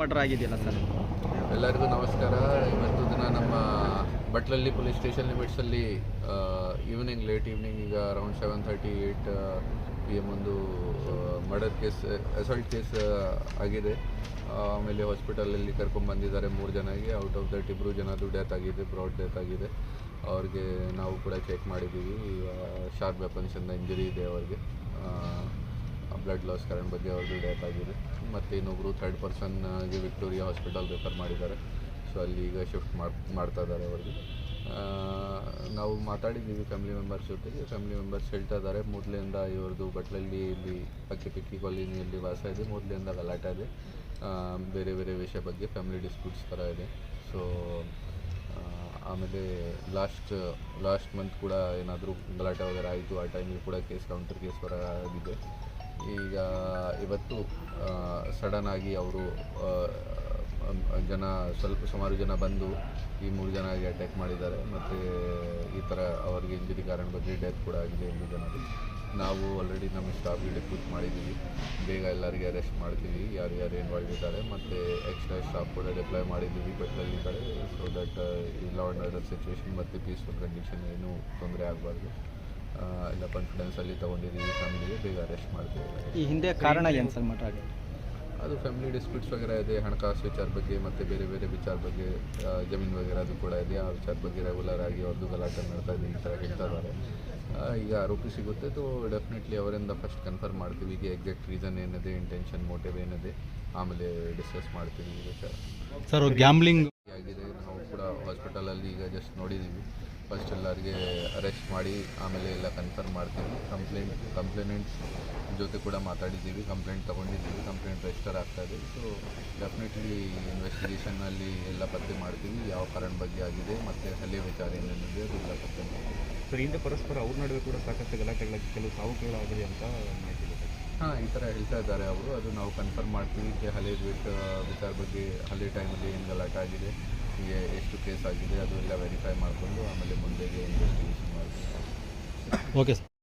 Murder ಆಗಿದೆಯಲ್ಲ sir? ಎಲ್ಲರಿಗೂ ನಮಸ್ಕಾರ. ಇವತ್ತು ದಿನ ನಮ್ಮ ಬಟ್ಲಲ್ಲಿ ಪೊಲೀಸ್ ಸ್ಟೇಷನ್ ಲಿಮಿಟ್ಸಲ್ಲಿ ಈವ್ನಿಂಗ್ ಲೇಟ್ ಈವ್ನಿಂಗ್ ಈಗ around seven thirty eight P M ಒಂದು ಮರ್ಡರ್ ಕೇಸ್ ಅಸಾಲ್ಟ್ ಕೇಸ್ ಆಗಿದೆ. ಆಮೇಲೆ ಹಾಸ್ಪಿಟಲಲ್ಲಿ ಕರ್ಕೊಂಡು ಬಂದಿದ್ದಾರೆ ಮೂರು ಜನಗೆ ಔಟ್ ಆಫ್ ದಟ್ ಇಬ್ಬರು ಜನದ್ದು ಡೆತ್ ಆಗಿದೆ ಬ್ರಾಡ್ ಡೆತ್ ಆಗಿದೆ. ಅವ್ರಿಗೆ ನಾವು ಕೂಡ ಚೆಕ್ ಮಾಡಿದ್ದೀವಿ. ಶಾರ್ಪ್ ವೆಪನ್ಸಿಂದ ಇಂಜರಿ ಇದೆ ಅವ್ರಿಗೆ. ಬ್ಲಡ್ ಲಾಸ್ ಕಾರಣ ಬಗ್ಗೆ ಅವ್ರದ್ದು ಡೆತ್ ಆಗಿದೆ. ಮತ್ತು ಇನ್ನೊಬ್ಬರು ಥರ್ಡ್ ಪರ್ಸನ್ಗೆ ವಿಕ್ಟೋರಿಯಾ ಹಾಸ್ಪಿಟಲ್ ರೆಫರ್ ಮಾಡಿದ್ದಾರೆ. ಸೊ ಅಲ್ಲಿ ಈಗ ಶಿಫ್ಟ್ ಮಾಡ್, ಮಾಡ್ತಾ ಇದ್ದಾರೆ ಅವ್ರಿಗೆ ನಾವು ಮಾತಾಡಿದ್ದೀವಿ ಫ್ಯಾಮಿಲಿ ಮೆಂಬರ್ಸ್ ಜೊತೆಗೆ. ಫ್ಯಾಮಿಲಿ ಮೆಂಬರ್ಸ್ ಹೇಳ್ತಾ ಇದ್ದಾರೆ ಮೊದಲಿಂದ ಇವ್ರದ್ದು ಬಟ್ಲಲ್ಲಿ ಇಲ್ಲಿ ಪಕ್ಕಿ ಪಿಕ್ಕಿ ಕಾಲೋನಿಯಲ್ಲಿ ವಾಸ ಇದೆ. ಮೊದಲಿಂದ ಗಲಾಟೆ ಇದೆ. ಬೇರೆ ಬೇರೆ ವಿಷಯ ಬಗ್ಗೆ ಫ್ಯಾಮಿಲಿ ಡಿಸ್ಪ್ಯೂಟ್ಸ್ ಥರ ಇದೆ. ಸೊ ಆಮೇಲೆ ಲಾಸ್ಟ್ ಲಾಸ್ಟ್ ಮಂತ್ ಕೂಡ ಏನಾದರೂ ಗಲಾಟೆ ವಗೇರೆ ಆಯಿತು. ಆ ಟೈಮಲ್ಲಿ ಕೂಡ ಕೇಸ್ ಕೌಂಟರ್ ಕೇಸ್ ಹೊರ ಆಗಿದೆ ಈಗ ಇವತ್ತು ಸಡನ್ ಆಗಿ ಅವರು ಜನ ಸ್ವಲ್ಪ, ಸುಮಾರು ಜನ ಬಂದು ಈ ಮೂರು ಜನಗೆ ಅಟ್ಯಾಕ್ ಮಾಡಿದ್ದಾರೆ. ಮತ್ತು ಈ ಥರ ಅವರಿಗೆ ಇಂಜುರಿ ಕಾರಣ ಬಗ್ಗೆ ಡೆತ್ ಕೂಡ ಆಗಿದೆ ಮೂರು ಜನರು. ನಾವು ಆಲ್ರೆಡಿ ನಮ್ಮ ಸ್ಟಾಫ್ಗೆ ಡಿಪ್ಯೂಟ್ ಮಾಡಿದ್ದೀವಿ. ಬೇಗ ಎಲ್ಲರಿಗೆ ಅರೆಸ್ಟ್ ಮಾಡ್ತೀವಿ. ಯಾರು ಯಾರು ಇನ್ವಾಲ್ವ್ ಇದ್ದಾರೆ. ಮತ್ತು ಎಕ್ಸ್ಟ್ರಾ ಸ್ಟಾಫ್ ಕೂಡ ಡಿಪ್ಲಾಯ್ ಮಾಡಿದ್ದೀವಿ. ಬಟ್ಲಲ್ಲಿ ಕಡೆ ಸೊ ದಟ್ ಈ ಲಾ ಆ್ಯಂಡ್ ಆರ್ಡರ್ ಸಿಚುವೇಶನ್ ಮತ್ತು ಪೀಸ್ಫುಲ್ ಕಂಡೀಷನ್ ಏನೂ ತೊಂದರೆ ಆಗಬಾರ್ದು. ಎಲ್ಲ ಕಾನ್ಫಿಡೆನ್ಸ್ ಅಲ್ಲಿ ತಗೊಂಡಿದ್ದೀವಿ ಫ್ಯಾಮಿಲಿಗೆ ಬೇಗ ಅರೆಸ್ಟ್ ಮಾಡ್ತೀವಿ. ಈ ಹಿಂದೆ ಕಾರಣ ಏನು ಸರ್ ಮಾತಾಡಿ ಅದು ಫ್ಯಾಮಿಲಿ ಡಿಸ್ಪ್ಯೂಟ್ಸ್ ವಗೇರೆ ಇದೆ ಹಣಕಾಸು ವಿಚಾರ ಬಗ್ಗೆ ಮತ್ತು ಬೇರೆ ಬೇರೆ ವಿಚಾರ ಬಗ್ಗೆ ಜಮೀನು ವಗೇರೆ ಅದು ಕೂಡ ಇದೆ. ಆ ವಿಚಾರ ಬಗ್ಗೆ ರೆಗ್ಯುಲರ್ ಆಗಿ ಅವ್ರದ್ದು ಗಲಾಟೆ ಮಾಡ್ತಾ ಇದ್ದೀನಿ ಈ ಥರ ಹೇಳ್ತಾ ಇದ್ದಾರೆ. ಈಗ ಆರೋಪಿ ಸಿಗುತ್ತೆ ತೋ ಡೆಫಿನೆಟ್ಲಿ ಅವರಿಂದ ಫಸ್ಟ್ ಕನ್ಫರ್ಮ್ ಮಾಡ್ತೀವಿ. ಈಗ ಎಕ್ಸಾಕ್ಟ್ ರೀಸನ್ ಏನಿದೆ ಇಂಟೆನ್ಷನ್ ಮೋಟಿವ್ ಏನಿದೆ ಆಮೇಲೆ ಡಿಸ್ಕಸ್ ಮಾಡ್ತೀವಿ. ಈಗ ಸರ್. ಸರ್ ಗ್ಯಾಮ್ಲಿಂಗ್ ಆಗಿದೆ. ನಾವು ಕೂಡ ಹಾಸ್ಪಿಟಲಲ್ಲಿ ಈಗ ಜಸ್ಟ್ ನೋಡಿದ್ದೀವಿ ಫಸ್ಟ್ ಎಲ್ಲರಿಗೆ ಅರೆಸ್ಟ್ ಮಾಡಿ ಆಮೇಲೆ ಎಲ್ಲ ಕನ್ಫರ್ಮ್ ಮಾಡ್ತೀವಿ. ಕಂಪ್ಲೇಂಟ್ ಕಂಪ್ಲೇನೆಂಟ್ಸ್ ಜೊತೆ ಕೂಡ ಮಾತಾಡಿದ್ದೀವಿ. ಕಂಪ್ಲೇಂಟ್ ತೊಗೊಂಡಿದ್ದೀವಿ. ಕಂಪ್ಲೇಂಟ್ ರಿಜಿಸ್ಟರ್ ಆಗ್ತಾ ಇದೆ. ಸೊ ಡೆಫಿನೆಟ್ಲಿ ಇನ್ವೆಸ್ಟಿಗೇಷನಲ್ಲಿ ಎಲ್ಲ ಪತ್ತೆ ಮಾಡ್ತೀವಿ. ಯಾವ ಕಾರಣ ಬಗ್ಗೆ ಆಗಿದೆ ಮತ್ತು ಹಳ್ಳಿ ವಿಚಾರ ಏನೇನಿದೆ ಅದೆಲ್ಲ ಪತ್ತೆ ಮಾಡ್ತೀವಿ. ಸರ್ ಹಿಂದೆ ಪರಸ್ಪರ ಅವ್ರ ನಡುವೆ ಕೂಡ ಸಾಕಷ್ಟು ಗಲಾಟೆಗಳಾಗಿ ಕೆಲವು ಸಾವುಗಳಾಗಿದೆ ಅಂತ ಮಾಹಿತಿ ಹಾಂ ಈ ಥರ ಹೇಳ್ತಾ ಇದ್ದಾರೆ ಅವರು. ಅದು ನಾವು ಕನ್ಫರ್ಮ್ ಮಾಡ್ತೀವಿ ಹಳೆ ವಿಚಾರ ಬಗ್ಗೆ ಹಳೆ ಟೈಮಲ್ಲಿ ಏನು ಗಲಾಟೆ ಆಗಿದೆ ಹೀಗೆ ಎಷ್ಟು ಕೇಸ್ ಆಗಿದೆ ಅದು ಎಲ್ಲ ವೆರಿಫೈ ಮಾಡಿಕೊಂಡು ಆಮೇಲೆ ಮುಂದೆ ಇನ್ವೆಸ್ಟಿಗೇಷನ್ ಮಾಡ್ತೀವಿ. Okay sir